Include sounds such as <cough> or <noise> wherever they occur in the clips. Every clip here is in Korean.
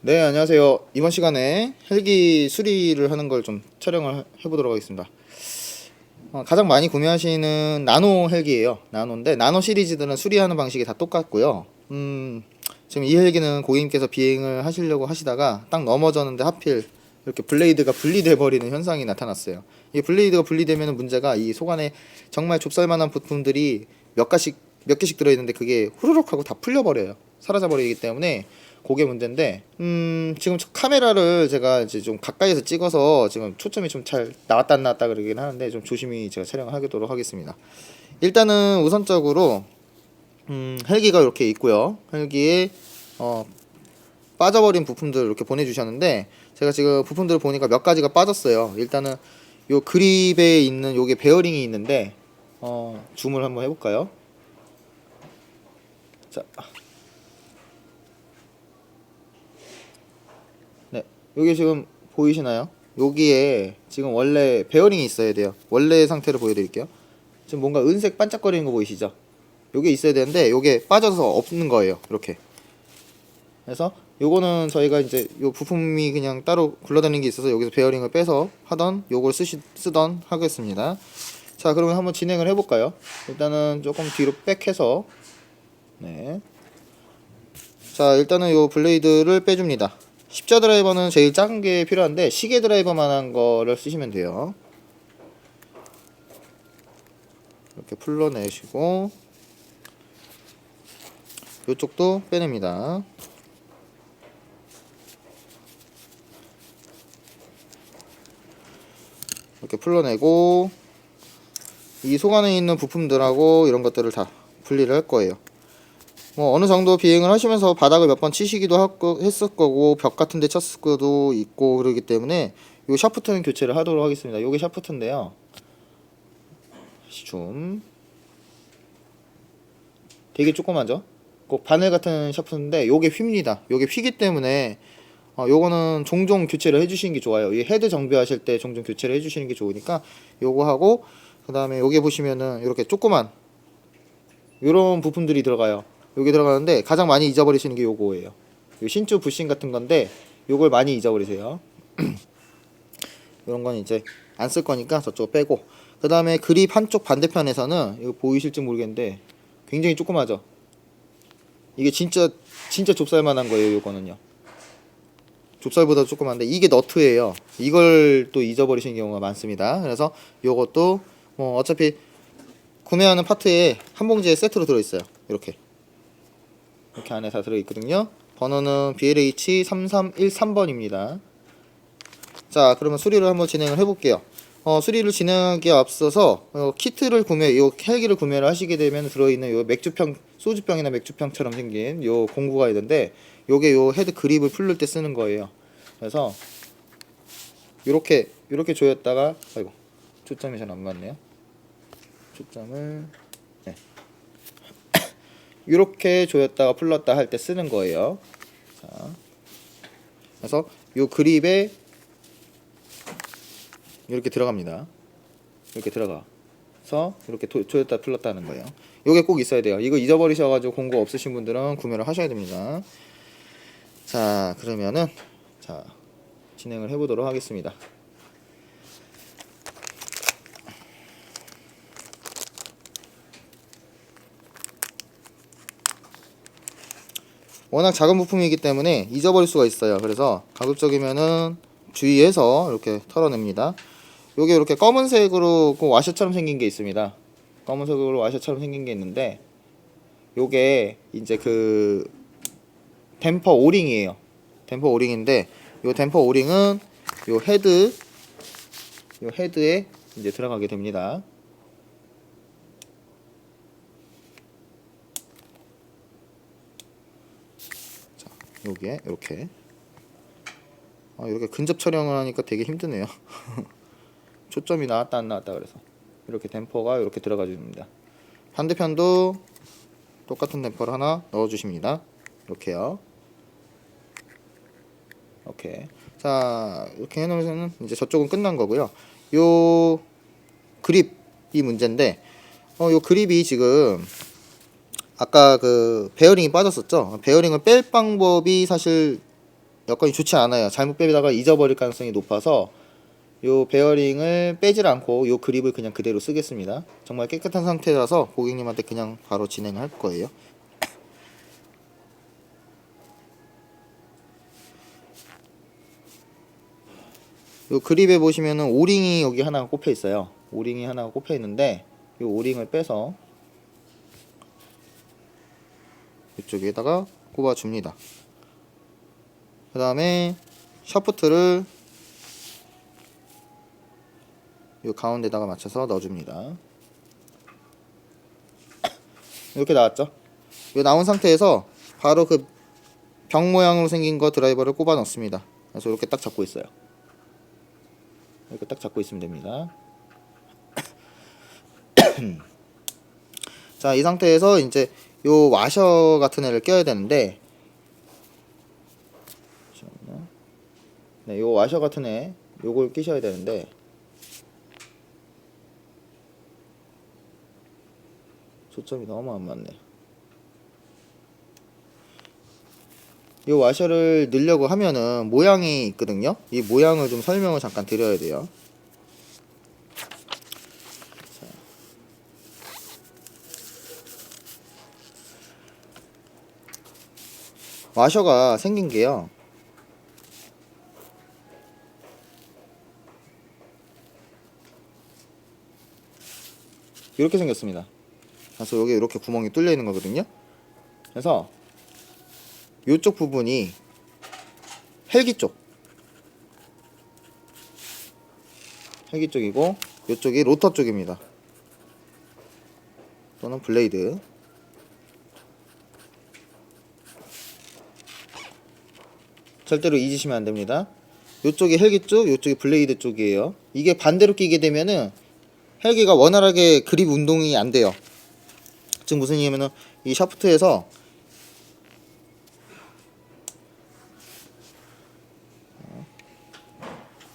네, 안녕하세요. 이번 시간에 헬기 수리를 하는 걸 좀 촬영을 해보도록 하겠습니다. 어, 가장 많이 구매하시는 나노 헬기예요. 나노인데 나노 시리즈들은 수리하는 방식이 다 똑같고요. 음, 지금 이 헬기는 고객님께서 비행을 하시려고 하시다가 딱 넘어졌는데 하필 이렇게 블레이드가 분리돼 버리는 현상이 나타났어요. 이 블레이드가 분리되면 문제가 이 속안에 정말 좁쌀만한 부품들이 몇 가씩 몇 개씩 들어있는데 그게 후루룩 하고 다 풀려버려요. 사라져 버리기 때문에 그게 문제인데 음 지금 저 카메라를 제가 이제 좀 가까이서 찍어서 지금 초점이 좀 잘 나왔다 안 나왔다 그러긴 하는데 좀 조심히 제가 촬영하도록 하겠습니다. 일단은 우선적으로 음 헬기가 이렇게 있고요. 헬기에 어 빠져버린 부품들 이렇게 보내주셨는데 제가 지금 부품들을 보니까 몇 가지가 빠졌어요. 일단은 요 그립에 있는 요게 베어링이 있는데 어 줌을 한번 해볼까요? 자 여기 지금 보이시나요? 여기에 지금 원래 베어링이 있어야 돼요. 원래 상태를 보여드릴게요. 지금 뭔가 은색 반짝거리는 거 보이시죠? 요게 있어야 되는데 요게 빠져서 없는 거예요. 이렇게. 그래서 요거는 저희가 이제 요 부품이 그냥 따로 굴러다니는 게 있어서 여기서 베어링을 빼서 하던 요걸 쓰시, 쓰던 하겠습니다. 자, 그러면 한번 진행을 해볼까요? 일단은 조금 뒤로 백해서 네. 자, 일단은 요 블레이드를 빼줍니다. 십자 드라이버는 제일 작은 게 필요한데 시계 드라이버만한 거를 쓰시면 돼요. 이렇게 풀러내시고 이쪽도 빼냅니다. 이렇게 풀러내고 이 속 안에 있는 부품들하고 이런 것들을 다 분리를 할 거예요. 뭐 어느 정도 비행을 하시면서 바닥을 몇 번 치시기도 했을 거고 벽 같은 데 쳤을 거도 있고 그러기 때문에 요 샤프트는 교체를 하도록 하겠습니다. 요게 샤프트인데요. 좀 되게 조그마죠? 꼭 바늘 같은 샤프트인데 요게 휩니다. 요게 휘기 때문에 어, 요거는 종종 교체를 해주시는 게 좋아요. 이 헤드 정비하실 때 종종 교체를 해주시는 게 좋으니까 요거 하고 그 다음에 요게 보시면은 이렇게 조그만 요런 부품들이 들어가요. 여기 들어가는데 가장 많이 잊어버리시는 게 요거예요. 요 신주 부싱 같은 건데 요걸 많이 잊어버리세요. <clears throat> 이런 건 이제 안 쓸 거니까 저쪽 빼고 그 다음에 그립 한쪽 반대편에서는 이거 보이실지 모르겠는데 굉장히 조그마죠. 이게 진짜 진짜 좁쌀만한 거예요. 요거는요. 좁쌀보다 조그만데 이게 너트예요. 이걸 또 잊어버리시는 경우가 많습니다. 그래서 요것도 뭐 어차피 구매하는 파트에 한 봉지에 세트로 들어있어요. 이렇게 이렇게 안에 다 들어있거든요. 번호는 BLH 3313번입니다. 자, 그러면 수리를 한번 진행을 해볼게요. 어, 수리를 진행하기에 앞서서 어, 키트를 구매, 요 헬기를 구매를 하시게 되면 들어있는 요 맥주병, 소주병이나 맥주병처럼 생긴 요 공구가 있는데 요게 요 헤드 그립을 풀릴 때 쓰는 거예요. 그래서 요렇게 요렇게 조였다가 아이고 초점이 잘 안 맞네요. 초점을 네. 이렇게 조였다가 풀렀다 할 때 쓰는 거예요. 자, 그래서 요 그립에 이렇게 들어갑니다. 이렇게 들어가서 이렇게 도, 조였다 풀렀다 하는 거예요. 요게 꼭 있어야 돼요. 이거 잊어버리셔가지고 공구 없으신 분들은 구매를 하셔야 됩니다. 자, 그러면은 자 진행을 해보도록 하겠습니다. 워낙 작은 부품이기 때문에 잊어버릴 수가 있어요. 그래서 가급적이면은 주의해서 이렇게 털어냅니다. 요게 이렇게 검은색으로 그 와셔처럼 생긴 게 있습니다. 검은색으로 와셔처럼 생긴 게 있는데 요게 이제 그 댐퍼 오링이에요. 댐퍼 오링인데 요 댐퍼 오링은 요 헤드 요 헤드에 이제 들어가게 됩니다. 여기에 이렇게 아, 이렇게 근접 촬영을 하니까 되게 힘드네요. <laughs> 초점이 나왔다 안 나왔다 그래서 이렇게 댐퍼가 이렇게 들어가 줍니다. 반대편도 똑같은 댐퍼를 하나 넣어 주십니다. 이렇게요. 오케이. 자, 이렇게 해놓으면 이제 저쪽은 끝난 거고요. 요 그립이 문제인데, 어, 요 그립이 지금 아까 그 베어링이 빠졌었죠. 베어링을 뺄 방법이 사실 여건이 좋지 않아요. 잘못 빼다가 잊어버릴 가능성이 높아서 요 베어링을 빼질 않고 요 그립을 그냥 그대로 쓰겠습니다. 정말 깨끗한 상태라서 고객님한테 그냥 바로 진행을 할 거예요. 요 그립에 보시면은 오링이 여기 하나 가 꼽혀 있어요. 오링이 하나 가 꼽혀 있는데 요 오링을 빼서 이쪽에다가 꼽아 줍니다. 그 다음에 샤프트를 요 가운데다가 맞춰서 넣어줍니다. <coughs> 이렇게 나왔죠? 요 나온 상태에서 바로 그 병 모양으로 생긴 거 드라이버를 꼽아 넣습니다. 그래서 이렇게 딱 잡고 있어요. 이렇게 딱 잡고 있으면 됩니다. <coughs> 자, 이 상태에서 이제 요 와셔 같은 애를 껴야 되는데. 네, 요 와셔 같은 애 요걸 끼셔야 되는데 초점이 너무 안 맞네. 이 와셔를 넣으려고 하면은 모양이 있거든요. 이 모양을 좀 설명을 잠깐 드려야 돼요. 와셔가 생긴 게요. 이렇게 생겼습니다. 그래서 여기 이렇게 구멍이 뚫려 있는 거거든요. 그래서 이쪽 부분이 헬기 쪽 헬기 쪽이고 이쪽이 로터 쪽입니다. 또는 블레이드 절대로 잊으시면 안 됩니다. 이쪽이 헬기 쪽, 이쪽이 블레이드 쪽이에요. 이게 반대로 끼게 되면은 헬기가 원활하게 그립 운동이 안 돼요. 즉 무슨 얘기냐면은 이 샤프트에서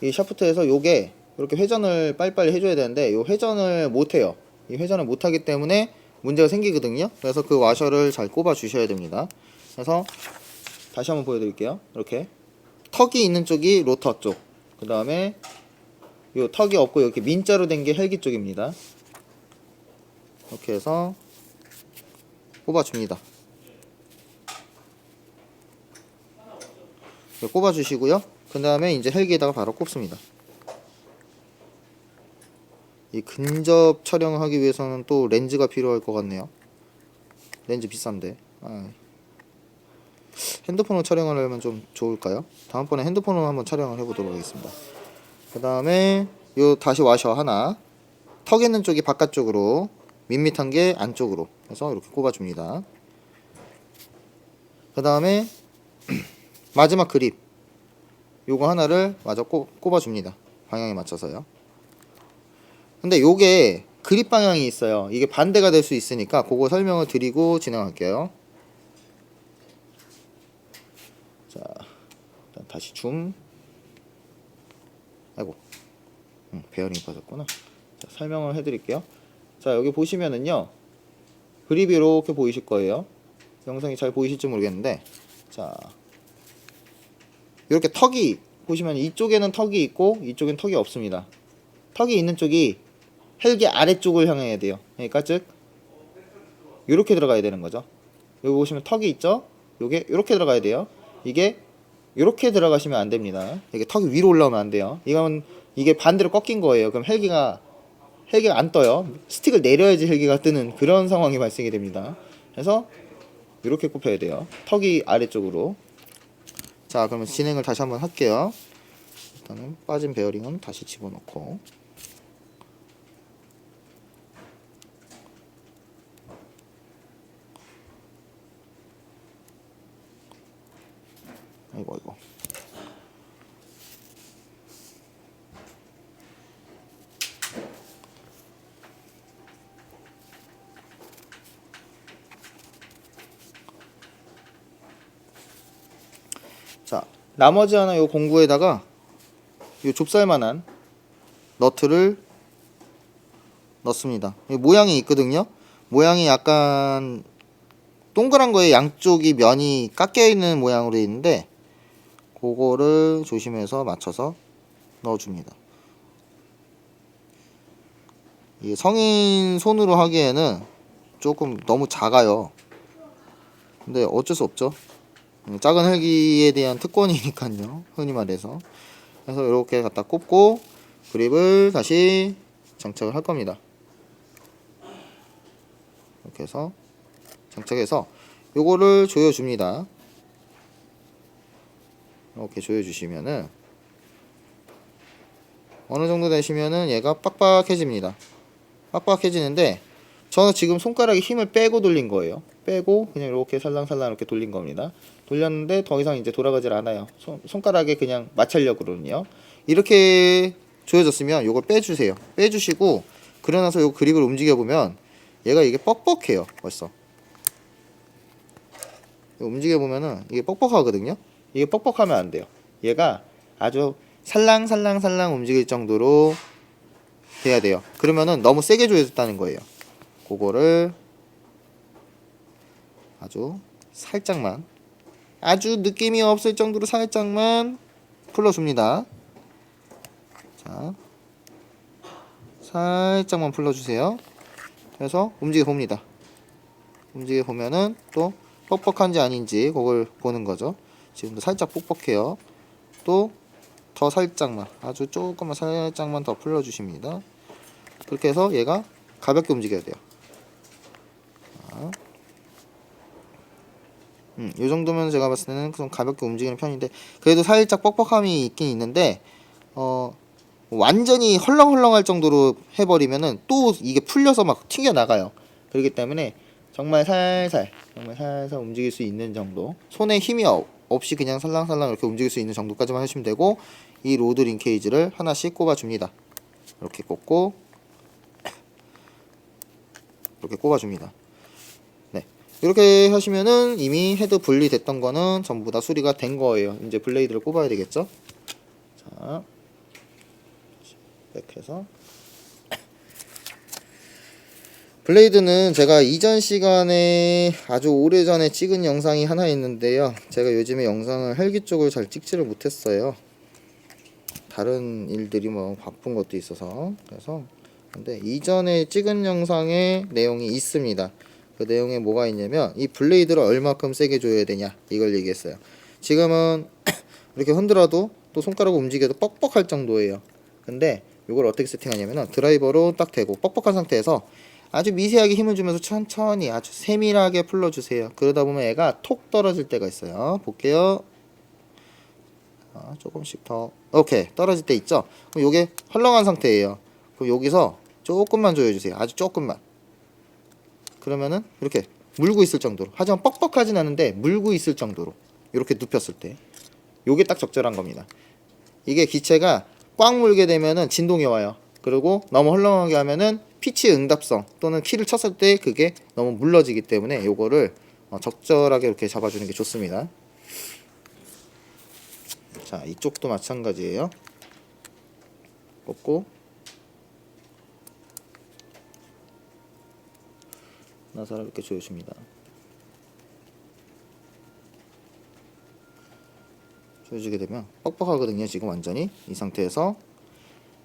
이 샤프트에서 요게 이렇게 회전을 빨리빨리 해줘야 되는데 요 회전을 못해요. 이 회전을 못하기 때문에 문제가 생기거든요. 그래서 그 와셔를 잘 꼽아 주셔야 됩니다. 그래서 다시 한번 보여드릴게요. 이렇게 턱이 있는 쪽이 로터 쪽, 그 다음에 요 턱이 없고 이렇게 민자로 된 게 헬기 쪽입니다. 이렇게 해서 꼽아줍니다. 이렇게 꼽아주시고요. 그 다음에 이제 헬기에다가 바로 꼽습니다. 이 근접 촬영을 하기 위해서는 또 렌즈가 필요할 것 같네요. 렌즈 비싼데. 아. 핸드폰으로 촬영을 하면 좀 좋을까요? 다음번에 핸드폰으로 한번 촬영을 해보도록 하겠습니다. 그 다음에 요 다시 와셔 하나 턱 있는 쪽이 바깥쪽으로 밋밋한 게 안쪽으로 해서 이렇게 꼽아줍니다. 그 다음에 <clears throat> 마지막 그립 요거 하나를 마저 꼽, 꼽아줍니다. 방향에 맞춰서요. 근데 요게 그립 방향이 있어요. 이게 반대가 될 수 있으니까 그거 설명을 드리고 진행할게요. 자, 일단 다시 줌. 아이고, 응, 베어링이 빠졌구나. 자, 설명을 해드릴게요. 자, 여기 보시면은요, 그립이 이렇게 보이실 거예요. 영상이 잘 보이실지 모르겠는데, 자, 이렇게 턱이 보시면 이쪽에는 턱이 있고 이쪽엔 턱이 없습니다. 턱이 있는 쪽이 헬기 아래쪽을 향해야 돼요. 그러니까 즉 이렇게 들어가야 되는 거죠. 여기 보시면 턱이 있죠. 요게 이렇게 들어가야 돼요. 이게 이렇게 들어가시면 안 됩니다. 이게 턱이 위로 올라오면 안 돼요. 이건 이게 반대로 꺾인 거예요. 그럼 헬기가 헬기가 안 떠요. 스틱을 내려야지 헬기가 뜨는 그런 상황이 발생이 됩니다. 그래서 이렇게 꼽혀야 돼요. 턱이 아래쪽으로. 자, 그러면 진행을 다시 한번 할게요. 일단은 빠진 베어링은 다시 집어넣고 아이고 자 나머지 하나 요 공구에다가 요 좁쌀만한 너트를 넣습니다. 이 모양이 있거든요. 모양이 약간 동그란 거에 양쪽이 면이 깎여 있는 모양으로 돼 있는데 그거를 조심해서 맞춰서 넣어줍니다. 성인 손으로 하기에는 조금 너무 작아요. 근데 어쩔 수 없죠. 음, 작은 헬기에 대한 특권이니까요. <laughs> 흔히 말해서. 그래서 이렇게 갖다 꼽고 그립을 다시 장착을 할 겁니다. 이렇게 해서 장착해서 요거를 조여줍니다. 이렇게 조여주시면은 어느 정도 되시면은 얘가 빡빡해집니다. 빡빡해지는데 저는 지금 손가락에 힘을 빼고 돌린 거예요. 빼고 그냥 이렇게 살랑살랑 이렇게 돌린 겁니다. 돌렸는데 더 이상 이제 돌아가질 않아요. 손, 손가락에 그냥 마찰력으로는요. 이렇게 조여졌으면 이걸 빼주세요. 빼주시고 그러고 나서 요 그립을 움직여 보면 얘가 이게 뻑뻑해요. 벌써. 움직여 보면은 이게 뻑뻑하거든요. 이게 뻑뻑하면 안 돼요. 얘가 아주 살랑살랑살랑 움직일 정도로 돼야 돼요. 그러면은 너무 세게 조여졌다는 거예요. 그거를 아주 살짝만 아주 느낌이 없을 정도로 살짝만 풀어줍니다. 자, 살짝만 풀어주세요. 그래서 움직여 봅니다. 움직여 보면은 또 뻑뻑한지 아닌지 그걸 보는 거죠. 지금도 살짝 뻑뻑해요. 또 더 살짝만 아주 조금만 살짝만 더 풀어주십니다. 그렇게 해서 얘가 가볍게 움직여야 돼요. 음, 이 정도면 제가 봤을 때는 좀 가볍게 움직이는 편인데 그래도 살짝 뻑뻑함이 있긴 있는데 어 완전히 헐렁헐렁할 정도로 해버리면은 또 이게 풀려서 막 튕겨 나가요. 그렇기 때문에 정말 살살 정말 살살 움직일 수 있는 정도 손에 힘이 어- 없이 그냥 살랑살랑 이렇게 움직일 수 있는 정도까지만 하시면 되고 이 로드 링 케이지를 하나씩 꼽아줍니다. 이렇게 꼽고 이렇게 꼽아줍니다. 네. 이렇게 하시면은 이미 헤드 분리됐던 거는 전부 다 수리가 된 거예요. 이제 블레이드를 꼽아야 되겠죠? 자, 백해서 블레이드는 제가 이전 시간에 아주 오래전에 찍은 영상이 하나 있는데요. 제가 요즘에 영상을 헬기 쪽을 잘 찍지를 못했어요. 다른 일들이 뭐 바쁜 것도 있어서 그래서 근데 이전에 찍은 영상에 내용이 있습니다. 그 내용에 뭐가 있냐면 이 블레이드를 얼마큼 세게 줘야 되냐 이걸 얘기했어요. 지금은 <clears throat> 이렇게 흔들어도 또 손가락 움직여도 뻑뻑할 정도예요. 근데 이걸 어떻게 세팅하냐면은 드라이버로 딱 대고 뻑뻑한 상태에서 아주 미세하게 힘을 주면서 천천히 아주 세밀하게 풀러주세요. 그러다 보면 얘가 톡 떨어질 때가 있어요. 볼게요. 자, 조금씩 더 오케이 떨어질 때 있죠. 그럼 요게 헐렁한 상태예요. 그럼 여기서 조금만 조여주세요. 아주 조금만. 그러면은 이렇게 물고 있을 정도로. 하지만 뻑뻑하진 않은데 물고 있을 정도로. 이렇게 눕혔을 때. 요게 딱 적절한 겁니다. 이게 기체가 꽉 물게 되면은 진동이 와요. 그리고 너무 헐렁하게 하면은 피치 응답성 또는 키를 쳤을 때 그게 너무 물러지기 때문에 요거를 어, 적절하게 이렇게 잡아주는 게 좋습니다. 자, 이쪽도 마찬가지예요. 꽂고 나사를 이렇게 조여줍니다. 조여주게 되면 뻑뻑하거든요. 지금 완전히 이 상태에서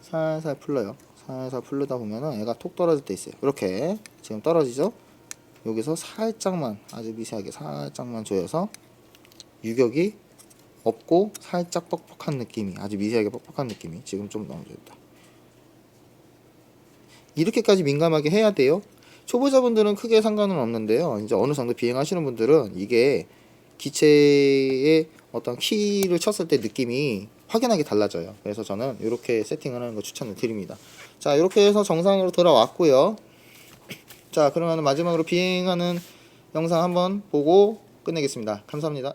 살살 풀러요. 살살 풀르다 보면은 애가 톡 떨어질 때 있어요. 이렇게 지금 떨어지죠? 여기서 살짝만 아주 미세하게 살짝만 조여서 유격이 없고 살짝 뻑뻑한 느낌이 아주 미세하게 뻑뻑한 느낌이 지금 좀 좋다. 이렇게까지 민감하게 해야 돼요. 초보자분들은 크게 상관은 없는데요. 이제 어느 정도 비행하시는 분들은 이게 기체의 어떤 키를 쳤을 때 느낌이 확연하게 달라져요. 그래서 저는 이렇게 세팅을 하는 거 추천을 드립니다. 자, 이렇게 해서 정상으로 돌아왔고요. 자, 그러면 마지막으로 비행하는 영상 한번 보고 끝내겠습니다. 감사합니다.